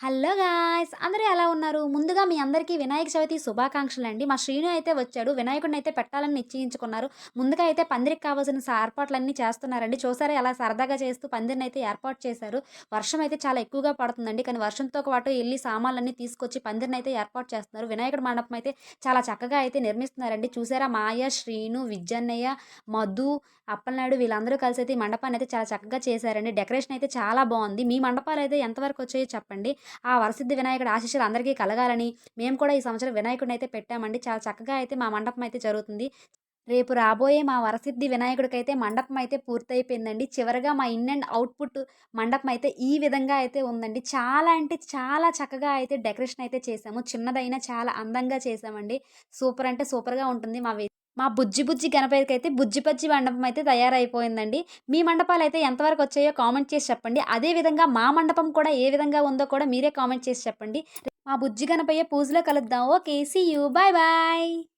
Hello guys అందరూ ఎలా ఉన్నారు? ముందుగా మీ అందరికీ వినాయక చవితి శుభాకాంక్షలు అండి. మా శ్రీను అయితే వచ్చాడు వినాయకుడిని అయితే పెట్టాలని నిశ్చయించుకున్నారు. ముందుగా అయితే పందిరికి కావాల్సిన ఏర్పాట్లన్నీ చేస్తున్నారండి. చూసారా ఎలా సరదాగా చేస్తూ పందిరిని అయితే ఏర్పాటు చేశారు. వర్షం అయితే చాలా ఎక్కువగా పడుతుందండి. కానీ వర్షంతో పాటు వెళ్ళి సామాన్లన్నీ తీసుకొచ్చి పందిరిని అయితే ఏర్పాటు చేస్తున్నారు. వినాయకుడి మండపం అయితే చాలా చక్కగా అయితే నిర్మిస్తున్నారండి. చూసారా మాయ శ్రీను విజ్జన్నయ్య మధు అప్పలనాయుడు వీళ్ళందరూ కలిసి అయితే ఈ మండపాన్ని అయితే చాలా చక్కగా చేశారండి. డెకరేషన్ అయితే చాలా బాగుంది. మీ మండపాలు అయితే ఎంతవరకు వచ్చాయో చెప్పండి. ఆ వరసిద్ధి వినాయకుడు ఆశీస్సులు అందరికీ కలగాలని. మేము కూడా ఈ సంవత్సరం వినాయకుడిని అయితే పెట్టామండి. చాలా చక్కగా అయితే మా మండపం అయితే జరుగుతుంది. రేపు రాబోయే మా వరసిద్ధి వినాయకుడికైతే మండపం అయితే పూర్తయిపోయిందండి. చివరగా మా ఇన్ అండ్ అవుట్పుట్ మండపం అయితే ఈ విధంగా అయితే ఉందండి. చాలా అంటే చాలా చక్కగా అయితే డెకరేషన్ అయితే చేసాము. చిన్నదైనా చాలా అందంగా చేసామండి. సూపర్ అంటే సూపర్గా ఉంటుంది మా మా బుజ్జి బుజ్జి గణపతికి అయితే బుజ్జి పజ్జి మండపం అయితే తయారైపోయిందండి. మీ మండపాలు అయితే ఎంతవరకు వచ్చాయో కామెంట్ చేసి చెప్పండి. అదే విధంగా మా మండపం కూడా ఏ విధంగా ఉందో కూడా మీరే కామెంట్ చేసి చెప్పండి. మా బుజ్జి గణపయ్య పూజలో కలుద్దాం. Okay see you. Bye bye.